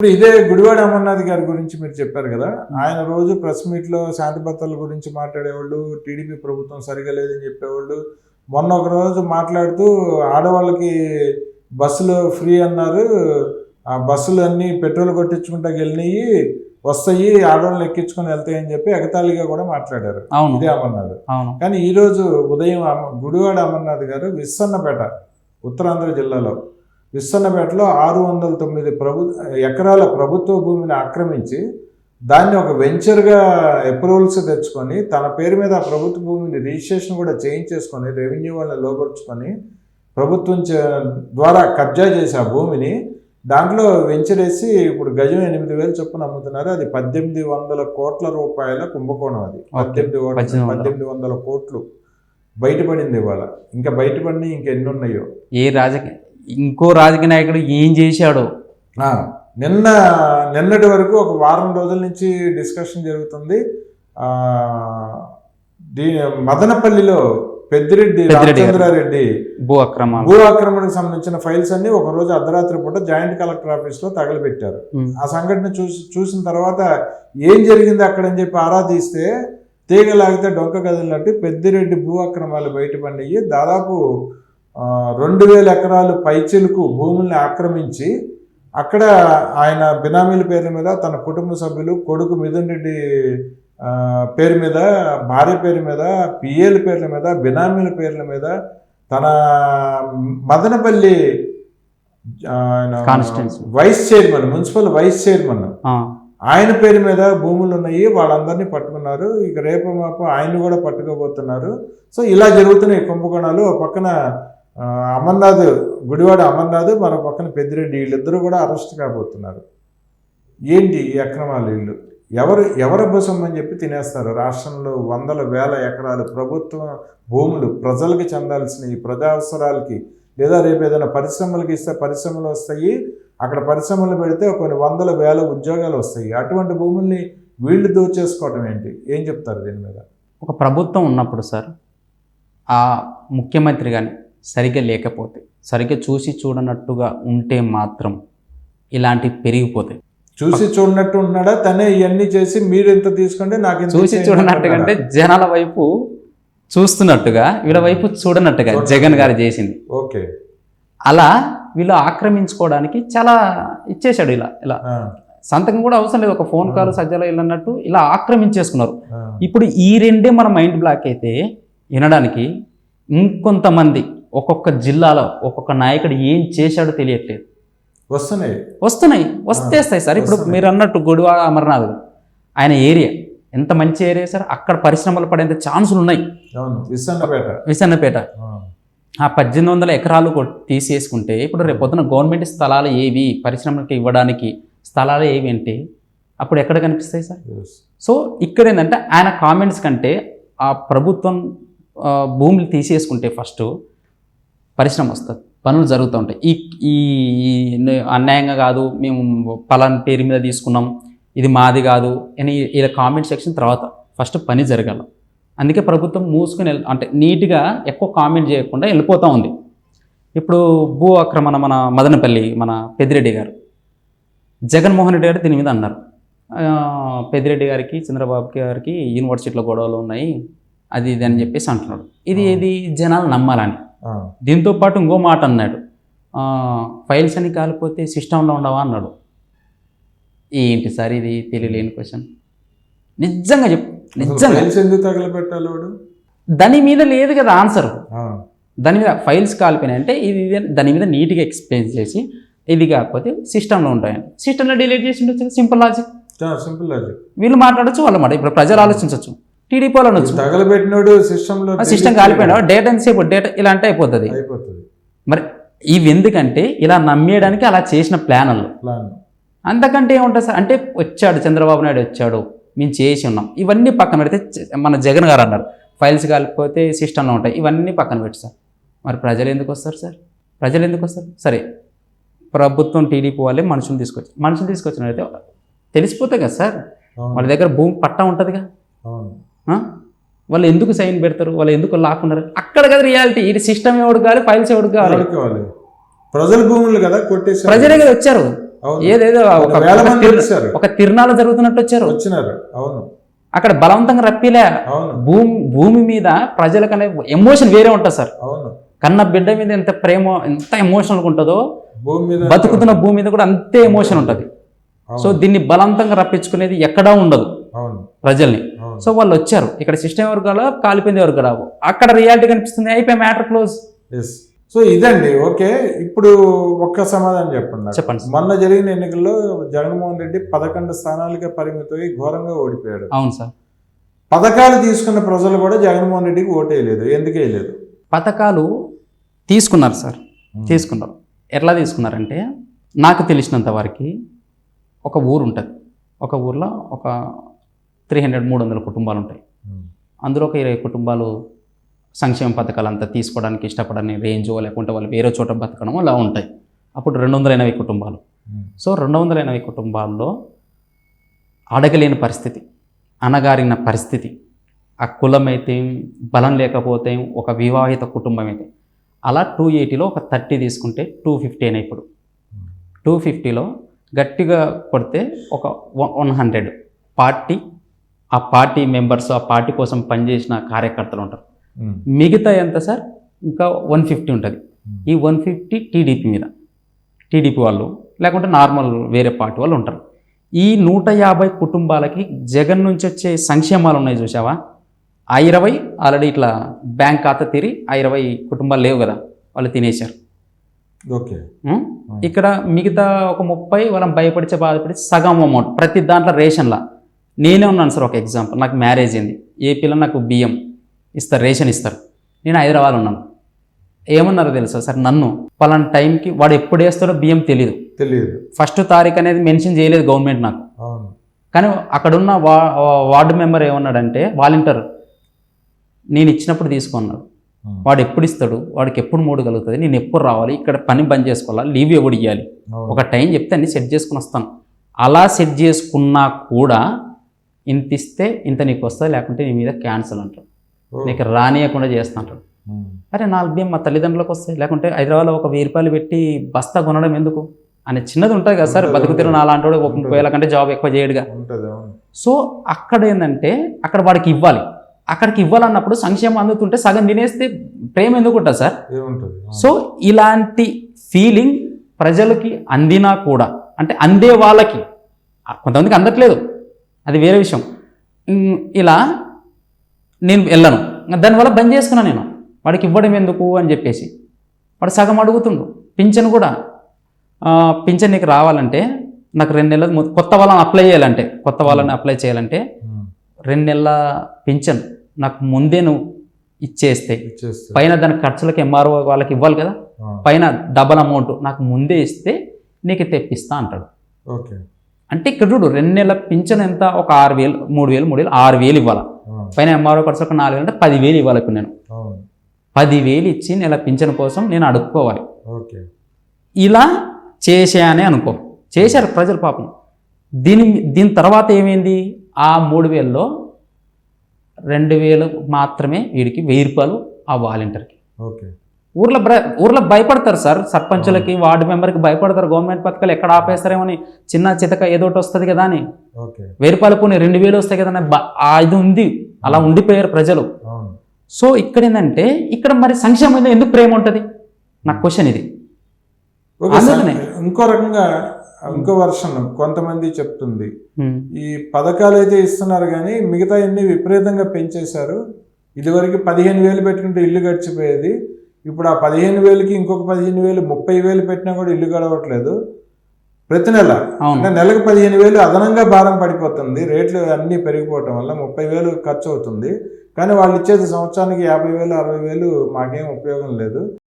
ఇప్పుడు ఇదే గుడివాడ అమర్నాథ్ గారి గురించి మీరు చెప్పారు కదా. ఆయన రోజు ప్రెస్ మీట్లో శాంతి భద్రతల గురించి మాట్లాడేవాళ్ళు టీడీపీ ప్రభుత్వం సరిగా లేదని చెప్పేవాళ్ళు. మొన్న ఒక రోజు మాట్లాడుతూ ఆడవాళ్ళకి బస్సులు ఫ్రీ అన్నారు. ఆ బస్సులు అన్ని పెట్రోల్ కొట్టించుకుంటా వెళ్ళినాయి వస్తాయి ఆడవాళ్ళని ఎక్కించుకొని వెళ్తాయని చెప్పి ఎగతాళిగా కూడా మాట్లాడారు. ఇదే అమర్నాథ్. కానీ ఈరోజు ఉదయం గుడివాడ అమర్నాథ్ గారు విస్సన్నపేట ఉత్తరాంధ్ర జిల్లాలో విస్సన్నపేటలో ఆరు వందల తొమ్మిది ప్రభు ఎకరాల ప్రభుత్వ భూమిని ఆక్రమించి దాన్ని ఒక వెంచర్గా అప్రూవల్స్ తెచ్చుకొని తన పేరు మీద ఆ ప్రభుత్వ భూమిని రిజిస్ట్రేషన్ కూడా చేయించేసుకొని రెవెన్యూ వాళ్ళని లోపరుచుకొని ప్రభుత్వం చే- ద్వారా కబ్జా చేసి ఆ భూమిని దాంట్లో వెంచర్ వేసి ఇప్పుడు గజం ఎనిమిది వేలు చొప్పున అమ్ముతున్నారు. అది పద్దెనిమిది వందల కోట్ల రూపాయల కుంభకోణం అది. పద్దెనిమిది. పద్దెనిమిది వందల. కోట్లు బయటపడింది ఇవాళ. ఇంకా బయటపడి ఇంకెన్ని ఉన్నాయో ఏ రాజకీయ ఇంకో రాజకీయ నాయకుడు ఏం చేశాడో? ఆ, నిన్న నిన్నటి వరకు ఒక వారం రోజుల నుంచి డిస్కషన్ జరుగుతుంది. ఆ, దీ మదనపల్లిలో పెద్దిరెడ్డి. రామచంద్రారెడ్డి భూ అక్రమాలు. భూ ఆక్రమణకు సంబంధించిన ఫైల్స్ అన్ని ఒక రోజు అర్ధరాత్రి పూట జాయింట్ కలెక్టర్ ఆఫీస్లో తగలబెట్టారు. ఆ సంఘటన చూసి చూసిన తర్వాత ఏం జరిగింది అక్కడ అని చెప్పి ఆరా తీస్తే తీగ లాగితే డొంక కదిలినట్టు పెద్దిరెడ్డి భూ అక్రమాలు బయటపడినాయి. దాదాపు రెండు వేల ఎకరాలు పైచిలుకు భూముల్ని ఆక్రమించి అక్కడ ఆయన బినామీల పేర్ల మీద తన కుటుంబ సభ్యులు కొడుకు మిథున్ రెడ్డి పేరు మీద భార్య పేరు మీద పిఏల పేర్ల మీద బినామీల పేర్ల మీద తన మదనపల్లి ఆయన. Vice chairman municipal vice chairman. ఆయన పేరు మీద భూములు ఉన్నాయి వాళ్ళందరినీ పట్టుకున్నారు. ఇక రేపు మాపు ఆయన్ని కూడా పట్టుకోబోతున్నారు. సో ఇలా జరుగుతున్నాయి కుంభకోణాలు. పక్కన అమర్నాథ్ గుడివాడ అమర్నాథ్ మరో పక్కన పెద్దిరెడ్డి వీళ్ళిద్దరూ కూడా అరెస్ట్ కాబోతున్నారు. ఏంటి ఈ అక్రమాలు వీళ్ళు? ఎవరు ఎవరు అని చెప్పి తినేస్తారు. రాష్ట్రంలో వందల వేల ఎకరాలు ప్రభుత్వ భూములు ప్రజలకు చెందాల్సిన ఈ ప్రజా అవసరాలకి లేదా రేపు ఏదైనా పరిశ్రమలకు ఇస్తే పరిశ్రమలు వస్తాయి అక్కడ పరిశ్రమలు పెడితే కొన్ని వందల వేల ఉద్యోగాలు వస్తాయి. అటువంటి భూముల్ని వీళ్ళు దోచేసుకోవటం ఏంటి? ఏం చెప్తారు దీని మీద? ఒక ప్రభుత్వం ఉన్నప్పుడు సార్ ఆ ముఖ్యమంత్రి కానీ సరిగ్గా లేకపోతే సరిగ్గా చూసి చూడనట్టుగా ఉంటే మాత్రం ఇలాంటివి పెరిగిపోతాయి. చూసి చూడనట్టు ఉంటున్నాడా తనే ఇవన్నీ చేసి మీరు ఎంత తీసుకుంటే నాకు చూసి చూడనట్టుగా అంటే? జనాల వైపు చూస్తున్నట్టుగా వీళ్ళ వైపు చూడనట్టుగా జగన్ గారు చేసింది. ఓకే. అలా వీళ్ళు ఆక్రమించుకోవడానికి చాలా ఇచ్చేశాడు ఇలా ఇలా. సంతకం కూడా అవసరం లేదు ఒక ఫోన్ కాల్ సజ్జలో వెళ్ళినట్టు ఇలా ఆక్రమించేసుకున్నారు. ఇప్పుడు ఈ రెండే మన మైండ్ బ్లాక్ అయితే వినడానికి ఇంకొంతమంది ఒక్కొక్క జిల్లాలో ఒక్కొక్క నాయకుడు ఏం చేశాడో తెలియట్లేదు. వస్తున్నాయి. వస్తున్నాయి. వస్తేస్తాయి సార్. ఇప్పుడు. మీరు అన్నట్టు గొడివాడ అమర్నాథ్ ఆయన ఏరియా. ఎంత మంచి ఏరియా సార్? అక్కడ పరిశ్రమలు పడేంత ఛాన్సులు ఉన్నాయి. విసన్నపేట విసన్నపేట ఆ, పద్దెనిమిది వందల ఎకరాలు తీసేసుకుంటే ఇప్పుడు రేపు పొద్దున గవర్నమెంట్ స్థలాలు ఏవి పరిశ్రమలకు ఇవ్వడానికి స్థలాలు ఏవి అంటే అప్పుడు ఎక్కడ కనిపిస్తాయి సార్. సో ఇక్కడ ఏంటంటే ఆయన కామెంట్స్ కంటే ఆ ప్రభుత్వం భూములు తీసేసుకుంటే ఫస్ట్ పరిశ్రమ వస్తుంది. పనులు జరుగుతూ ఉంటాయి. ఈ ఈ అన్యాయంగా కాదు మేము పలానా పేరు మీద తీసుకున్నాం ఇది మాది కాదు అని ఇలా కామెంట్ సెక్షన్ తర్వాత ఫస్ట్ పని జరగాలి. అందుకే ప్రభుత్వం మూసుకుని అంటే నీట్గా ఎక్కువ కామెంట్ చేయకుండా వెళ్ళిపోతూ ఉంది. ఇప్పుడు భూ ఆక్రమణ మన మదనపల్లి మన పెద్దిరెడ్డి గారు. జగన్మోహన్ రెడ్డి గారు దీని మీద అన్నారు. పెద్దిరెడ్డి గారికి చంద్రబాబు గారికి యూనివర్సిటీలో గొడవలు ఉన్నాయి అది ఇది అని చెప్పేసి అంటున్నాడు. ఇది ఇది జనాలు నమ్మాలని. దీంతో పాటు ఇంకో మాట అన్నాడు. ఫైల్స్ అని కాలిపోతే సిస్టంలో ఉండవా అన్నాడు. ఏంటి సార్ ఇది తెలియలేని క్వశ్చన్? నిజంగా చెప్పు నిజంగా. ఎందుకు తగలబెట్టాలి వాడు? దాని మీద లేదు కదా ఆన్సర్ దాని మీద ఫైల్స్ కాలిపోయినాయి అంటే ఇది దాని మీద నీట్గా ఎక్స్ప్లెయిన్ చేసి ఇది కాకపోతే సిస్టంలో ఉంటాయని. సిస్టంలో డిలీట్ చేసి ఉండొచ్చు సింపుల్ లాజిక్ సింపుల్ లాజిక్ వీళ్ళు మాట్లాడచ్చు వాళ్ళు మాట ఇప్పుడు ప్రజలు ఆలోచించవచ్చు టీడీపీ వాళ్ళు తగలబెట్టినోడు సిస్టమ్లో ఆ సిస్టమ్ కాలిపోయినా డేటా ఎంతసేపు డేటా ఇలా అంటే అయిపోతుంది. అయిపోతుంది. మరి ఇవి ఎందుకంటే ఇలా నమ్మేయడానికి అలా చేసిన ప్లాన్ ప్లాన్. అంతకంటే ఏముంటుంది సార్? అంటే వచ్చాడు చంద్రబాబు నాయుడు వచ్చాడు మేము చేసి ఉన్నాం. ఇవన్నీ పక్కన పెడితే మన జగన్ గారు అన్నారు. ఫైల్స్ కాలిపోతే సిస్టంలో ఉంటాయి. ఇవన్నీ పక్కన పెట్టి సార్. మరి ప్రజలు ఎందుకు వస్తారు సార్? ప్రజలు ఎందుకు వస్తారు? సరే ప్రభుత్వం టీడీపీ వాళ్ళే మనుషులు తీసుకొచ్చి మనుషులు తీసుకొచ్చినట్లయితే తెలిసిపోతాయి కదా సార్? వాళ్ళ దగ్గర భూమి పట్టా ఉంటుందిగా. అవును. ఆ? వాళ్ళు ఎందుకు సైన్ పెడతారు? వాళ్ళు ఎందుకు లాక్కున్నారు అక్కడ కదా రియాలిటీ. ఇది సిస్టమ్ ఎవడు కావాలి? ఫైల్స్ ఎవడు కావాలి? ప్రజల భూములు కదా కొట్టేసి ప్రజలే కదా వచ్చారు. ఏదేదో ఒక కొన్ని వేల ఒక మంది తిరు- వచ్చారు. ఒక తిరునాళ్ళు జరుగుతున్నట్టు వచ్చారు. వచ్చినారు. అవును. అక్కడ బలవంతంగా రప్పిలే. భూమి భూమి మీద ప్రజలకనే ఎమోషన్ వేరే ఉంటుంది సార్. అవును. కన్న బిడ్డ మీద ఎంత ప్రేమ ఎంత ఎమోషనల్ ఉంటుందో బతుకుతున్న భూమి మీద కూడా అంతే ఎమోషన్ ఉంటుంది. సో దీన్ని బలవంతంగా రప్పించుకునేది ఎక్కడా ఉండదు. ప్రజల్ని. సో వాళ్ళు వచ్చారు. ఇక్కడ సిస్టమ్ ఎవరు కాల కాలిపోయింది ఎవరు కాదు అక్కడ రియాలిటీ కనిపిస్తుంది. అయిపోయి మ్యాటర్ క్లోజ్ సో ఇదండి. ఓకే. ఇప్పుడు ఒక్క సమాధానం చెప్పండి. చెప్పండి. మొన్న జరిగిన ఎన్నికల్లో జగన్మోహన్ రెడ్డి పదకొండు స్థానాలకే పరిమితమై ఘోరంగా ఓడిపోయాడు. అవును సార్. పథకాలు తీసుకున్న ప్రజలు కూడా జగన్మోహన్ రెడ్డికి ఓటేయలేదు ఎందుకు వేయలేదు? పథకాలు తీసుకున్నారు సార్. తీసుకున్నారు. ఎట్లా తీసుకున్నారంటే నాకు తెలిసినంత వరకు ఒక ఊరు ఉంటుంది. ఒక ఊర్లో ఒక త్రీ హండ్రెడ్ మూడు వందల కుటుంబాలు ఉంటాయి అందులో ఒక ఇరవై కుటుంబాలు సంక్షేమ పథకాలు అంతా తీసుకోవడానికి ఇష్టపడని రేంజ్ లేకుంటే వాళ్ళు వేరే చోట బతకడం అలా ఉంటాయి. అప్పుడు రెండు వందల ఎనభై కుటుంబాలు. సో రెండు వందల ఎనభై కుటుంబాల్లో అడగలేని పరిస్థితి అనగారిన పరిస్థితి ఆ కులం అయితే బలం లేకపోతే ఒక వివాహిత కుటుంబం అయితే అలా టూ ఎయిటీలో ఒక థర్టీ తీసుకుంటే టూ ఫిఫ్టీ అయినా ఇప్పుడు. టూ ఫిఫ్టీలో గట్టిగా కొడితే ఒక వన్ హండ్రెడ్ పార్టీ ఆ పార్టీ మెంబర్స్ ఆ పార్టీ కోసం పనిచేసిన కార్యకర్తలు ఉంటారు. మిగతా ఎంత సార్? ఇంకా వన్ ఫిఫ్టీ ఉంటుంది. ఈ వన్ ఫిఫ్టీ టీడీపీ మీద. టీడీపీ వాళ్ళు లేకుంటే నార్మల్ వేరే పార్టీ వాళ్ళు ఉంటారు. ఈ నూట యాభై కుటుంబాలకి జగన్ నుంచి వచ్చే సంక్షేమాలు ఉన్నాయి చూసావా ఆ ఇరవై ఆల్రెడీ ఇట్లా బ్యాంక్ ఖాతా తీరి ఆ ఇరవై కుటుంబాలు లేవు కదా వాళ్ళు తినేశారు. ఓకే? ఇక్కడ మిగతా ఒక ముప్పై వాళ్ళని భయపడిచే బాధపడి సగం అమౌంట్ ప్రతి దాంట్లో రేషన్లా. నేనే ఉన్నాను సార్ ఒక ఎగ్జాంపుల్ నాకు మ్యారేజ్ అయింది. ఏపీలో నాకు బియ్యం ఇస్తారు రేషన్ ఇస్తారు. నేను హైదరాబాద్ ఉన్నాను. ఏమన్నారో తెలుసా సార్? నన్ను పలానా టైంకి వాడు ఎప్పుడు వేస్తాడో బియ్యం తెలియదు తెలియదు ఫస్ట్ తారీఖు అనేది మెన్షన్ చేయలేదు గవర్నమెంట్ నాకు. కానీ అక్కడున్న వా వార్డు మెంబర్ ఏమన్నాడంటే వాలంటీర్ నేను ఇచ్చినప్పుడు తీసుకున్నాడు. వాడు ఎప్పుడు ఇస్తాడు? వాడికి ఎప్పుడు మూడు కలుగుతుంది? నేను ఎప్పుడు రావాలి? ఇక్కడ పని బంద్ చేసుకోవాలా? లీవ్ ఎవడు ఇవ్వాలి. ఒక టైం చెప్తే అన్ని సెట్ చేసుకుని వస్తాను. అలా సెట్ చేసుకున్నా కూడా ఇంత ఇస్తే ఇంత నీకు వస్తుంది లేకుంటే నీ మీద క్యాన్సిల్ అంటారు ఓ. నీకు రానియకుండా చేస్తా ఉమ్. అరే నాలుగు బియ్యం మా తల్లిదండ్రులకు వస్తాయి లేకుంటే హైదరాబాద్లో ఒక వెయ్యి రూపాయలు పెట్టి బస్తా కొనడం ఎందుకు అని చిన్నది ఉంటుంది కదా సార్ బతుకుతీరు ఉంటుంది. నా అలాంటి వాడు ఒక. ముప్పై వేల కంటే జాబ్ ఎక్కువ చేయడుగా సో అక్కడ ఏంటంటే అక్కడ వాడికి ఇవ్వాలి అక్కడికి ఇవ్వాలన్నప్పుడు సంక్షేమం అందుతుంటే సగం తినేస్తే ప్రేమ ఎందుకు ఉంటుంది సార్. సో ఇలాంటి ఫీలింగ్ ప్రజలకి అందినా కూడా అంటే అందే వాళ్ళకి కొంతమందికి అందట్లేదు అది వేరే విషయం. ఇలా నేను వెళ్ళను. దానివల్ల బంద్ చేసుకున్నాను నేను. వాడికి ఇవ్వడం ఎందుకు అని చెప్పేసి. వాడు సగం అడుగుతుండు. పింఛన్ కూడా. పింఛన్ నీకు రావాలంటే నాకు రెండు నెలలు కొత్త వాళ్ళని అప్లై చేయాలంటే కొత్త వాళ్ళని అప్లై చేయాలంటే. రెండు నెలల పింఛన్ నాకు ముందే నువ్వు ఇచ్చేస్తే. పైన దాని ఖర్చులకు ఎంఆర్ఓ వాళ్ళకి ఇవ్వాలి కదా. పైన డబల్ అమౌంట్ నాకు ముందే ఇస్తే నీకు తెప్పిస్తా అంటాడు. ఓకే. అంటే ఇక్కడ చూడు రెండు నెలల పింఛన్ ఎంత? ఒక ఆరు వేలు మూడు వేలు మూడు వేలు ఆరు వేలు ఇవ్వాలి? పైన ఎంఆర్ఓ ఖర్చు ఒక నాలుగు వేలు అంటే పదివేలు ఇవ్వాలి ఇప్పుడు నేను. పదివేలు ఇచ్చి నెల పింఛన్ కోసం నేను అడుక్కోవాలి. ఓకే. ఇలా చేశానే అనుకో. చేశారు ప్రజలు పాపం. దీని దీని తర్వాత ఏమైంది? ఆ మూడు వేలలో రెండు వేలు మాత్రమే వీడికి వెయ్యి రూపాయలు ఆ వాలంటీర్కి. ఓకే. ఊర్లో బ్ర ఊర్లో భయపడతారు సార్. సర్పంచులకి వార్డు మెంబర్కి భయపడతారు. గవర్నమెంట్ పథకాలు ఎక్కడ ఆపేస్తారేమని చిన్న చితక ఏదో ఒకటి వస్తుంది కదా అని. ఓకే. వెయ్యి రూపాయలు పోనీ రెండు వేలు వస్తాయి కదా ఇది ఉంది. అలా ఉండిపోయారు ప్రజలు. సో ఇక్కడ ఏంటంటే ఇక్కడ మరి సంక్షేమం మీద ఎందుకు ప్రేమ ఉంటుంది? నాకు క్వశ్చన్ ఇది. ఇంకో రకంగా ఇంకో వర్షన్ కొంతమంది చెప్తుంది. ఈ పథకాలు అయితే ఇస్తున్నారు కానీ మిగతా అన్ని విపరీతంగా పెంచేశారు. ఇదివరకు పదిహేను వేలు పెట్టుకుంటే ఇల్లు గడిచిపోయేది. ఇప్పుడు ఆ పదిహేను వేలకి ఇంకొక పదిహేను వేలు ముప్పై వేలు పెట్టినా కూడా ఇల్లు గడవట్లేదు. ప్రతి నెల అంటే నెలకు పదిహేను వేలు అదనంగా భారం పడిపోతుంది. రేట్లు అన్నీ పెరిగిపోవటం వల్ల ముప్పై వేలు ఖర్చు అవుతుంది. కానీ వాళ్ళు ఇచ్చేది సంవత్సరానికి యాభై వేలు అరవై వేలు మాకేం ఉపయోగం లేదు.